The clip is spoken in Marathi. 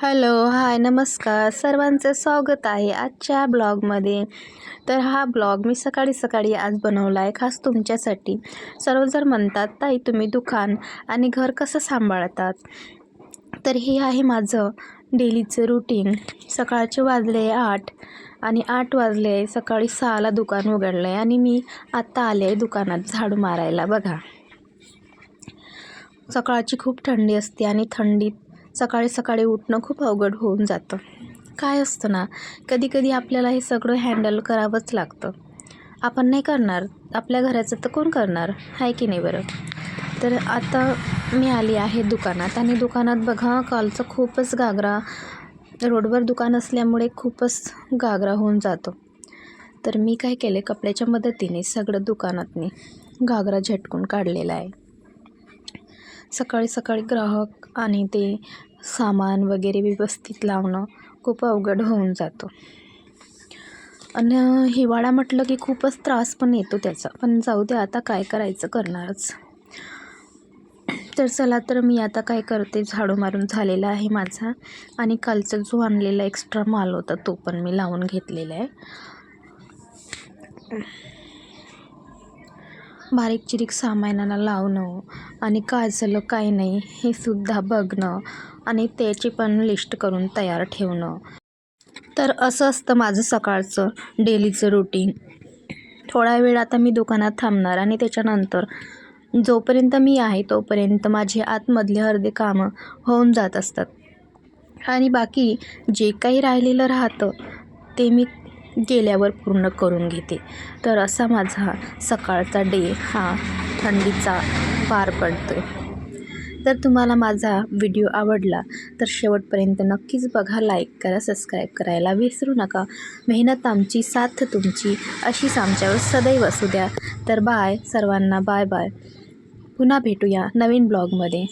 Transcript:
हॅलो हाय नमस्कार. सर्वांचं स्वागत आहे आजच्या ब्लॉगमध्ये. तर हा ब्लॉग मी सकाळी सकाळी आज बनवला आहे खास तुमच्यासाठी. सर्वजण म्हणतात ताई तुम्ही दुकान आणि घर कसं सांभाळतात? तर हे आहे माझं डेलीचं रुटीन सकाळचे वाजले आठ आणि आठ वाजले सकाळी सहाला दुकान उघडलं आहे आणि मी आत्ता आले आहे दुकानात झाडू मारायला. बघा. सकाळची खूप थंडी असते आणि थंडीत सकाळी सकाळी उठणं खूप अवघड होऊन जातं. काय असतं ना कधी कधी आपल्याला हे सगळं हँडल करावंच लागतं. आपण नाही करणार आपल्या घराचं तर कोण करणार? आहे की नाही बरं? तर आता मी आली आहे दुकानात आणि दुकानात बघा कालचं खूपच घागरा रोडवर दुकान असल्यामुळे खूपच घागरा होऊन जातो. तर मी काय केले कपड्याच्या मदतीने सगळं दुकानात मी घागरा झटकून काढलेला आहे. सकाळी सकाळी ग्राहक आणि ते सामान वगैरे व्यवस्थित लावणं खूप अवघड होऊन जातो. आणि हिवाळा म्हटलं की खूपच त्रास पण येतो त्याचा. पण जाऊ दे आता काय करायचं करणारच. तर चला तर मी आता काय करते झाडू मारून झालेला आहे माझा. आणि कालचा जो आणलेला एक्स्ट्रा माल होता तो पण मी लावून घेतलेला आहे. बारीक चिरीक सामानाला लावणं आणि काय झालं काय नाही हे सुद्धा बघणं आणि त्याची पण लिस्ट करून तयार ठेवणं. तर असं असतं माझं सकाळचं डेलीचं रुटीन थोडा वेळ आता मी दुकानात थांबणार आणि त्याच्यानंतर जोपर्यंत मी आहे तोपर्यंत माझे आतमधले अर्धे कामं होऊन जात असतात. आणि बाकी जे काही राहिलेलं राहतं ते मी गेल्यावर पूर्ण करून घेते. तर असा माझा सकाळचा डे हा थंडीचा पार पडतो जर तुम्हाला माझा व्हिडिओ आवडला तर शेवटपर्यंत नक्कीच बघा लाईक करा सबस्क्राईब करायला विसरू नका. मेहनत आमची साथ तुमची अशीच आमच्यावर सदैव असू द्या. तर बाय सर्वांना बाय बाय पुन्हा भेटूया नवीन ब्लॉगमध्ये